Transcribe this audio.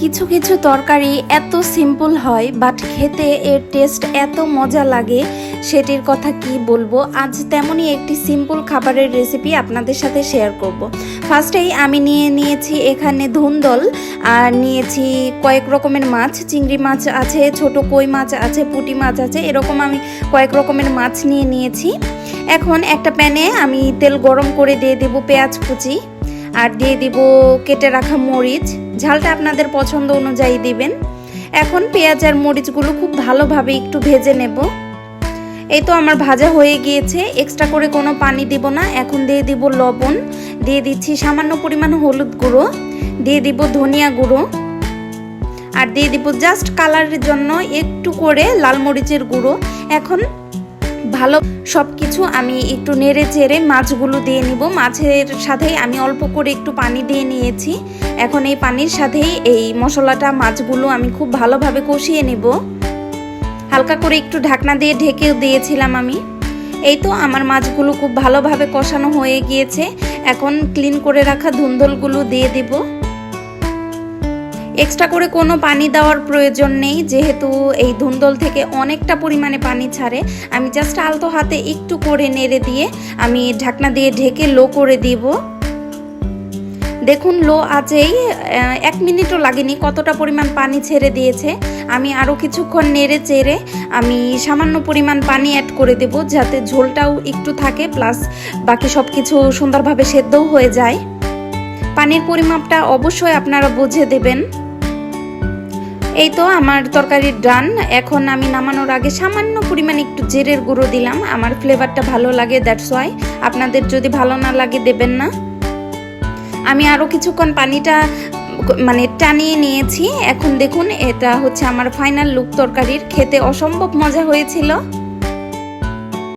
কিছু কিছু তরকারি এত সিম্পল হয় বাট খেতে এর টেস্ট এত মজা লাগে, সেটির কথা কি বলব? আজ তেমনই একটি সিম্পল খাবারের রেসিপি আপনাদের সাথে শেয়ার করব। ফার্স্টেই আমি নিয়ে নিয়েছি এখানে ধুন্দল, আর নিয়েছি কয়েক রকমের মাছ, চিংড়ি মাছ আছে, ছোট কই মাছ আছে, পুঁটি মাছ আছে, এরকম আমি কয়েক রকমের মাছ নিয়ে নিয়েছি। এখন একটা প্যানে আমি তেল গরম করে দিয়ে দেবো পেঁয়াজ কুচি। আর দিয়ে দিব কেটে রাখা মরিচ। ঝালটা আপনাদের পছন্দ অনুযায়ী দিবেন। এখন পেঁয়াজ আর মরিচগুলো খুব ভালোভাবে একটু ভেজে নেব। এই তো আমার ভাজা হয়ে গিয়েছে। এক্সট্রা করে কোনো পানি দিব না। এখন দিয়ে দিব লবণ। দিয়ে দিচ্ছি সামান্য পরিমাণ হলুদ গুঁড়ো। দিয়ে দিব ধনিয়া গুঁড়ো। আর দিয়ে দিব জাস্ট কালারের জন্য একটু করে লাল মরিচের গুঁড়ো। এখন ভালো সব কিছু আমি একটু নেড়ে চেড়ে মাছগুলো দিয়ে নিব। মাছের সাথেই আমি অল্প করে একটু পানি দিয়ে নিয়েছি। এখন এই পানির সাথেই এই মশলাটা, মাছগুলো আমি খুব ভালোভাবে কষিয়ে নেব। হালকা করে একটু ঢাকনা দিয়ে ঢেকেও দিয়েছিলাম আমি। এই তো আমার মাছগুলো খুব ভালোভাবে কষানো হয়ে গিয়েছে। এখন ক্লিন করে রাখা ধুন্দলগুলো দিয়ে দিব। এক্সট্রা করে কোনো পানি দেওয়ার প্রয়োজন নেই, যেহেতু এই ধুন্দল থেকে অনেকটা পরিমাণে পানি ছাড়ে। আমি জাস্ট আলতো হাতে একটু করে নেড়ে দিয়ে আমি ঢাকনা দিয়ে ঢেকে লো করে দিব। দেখুন, লো আজেই এক মিনিটও লাগেনি, কতটা পরিমাণ পানি ছেড়ে দিয়েছে। আমি আরও কিছুক্ষণ নেড়ে চেড়ে আমি সামান্য পরিমাণ পানি অ্যাড করে দেব, যাতে ঝোলটাও একটু থাকে প্লাস বাকি সব কিছু সুন্দরভাবে সেদ্ধও হয়ে যায়। পানির পরিমাপটা অবশ্যই আপনারা বুঝে দেবেন। এই তো আমার তরকারির ডান। এখন আমি নামানোর আগে সামান্য পরিমাণে একটু জেরের গুঁড়ো দিলাম। আমার ফ্লেভারটা ভালো লাগে দ্যাটস ওয়াই আপনাদের যদি ভালো না লাগে, দেবেন না। আমি আরও কিছুক্ষণ পানিটা মানে টানিয়ে নিয়েছি। এখন দেখুন, এটা হচ্ছে আমার ফাইনাল লুক তরকারির। খেতে অসম্ভব মজা হয়েছিল।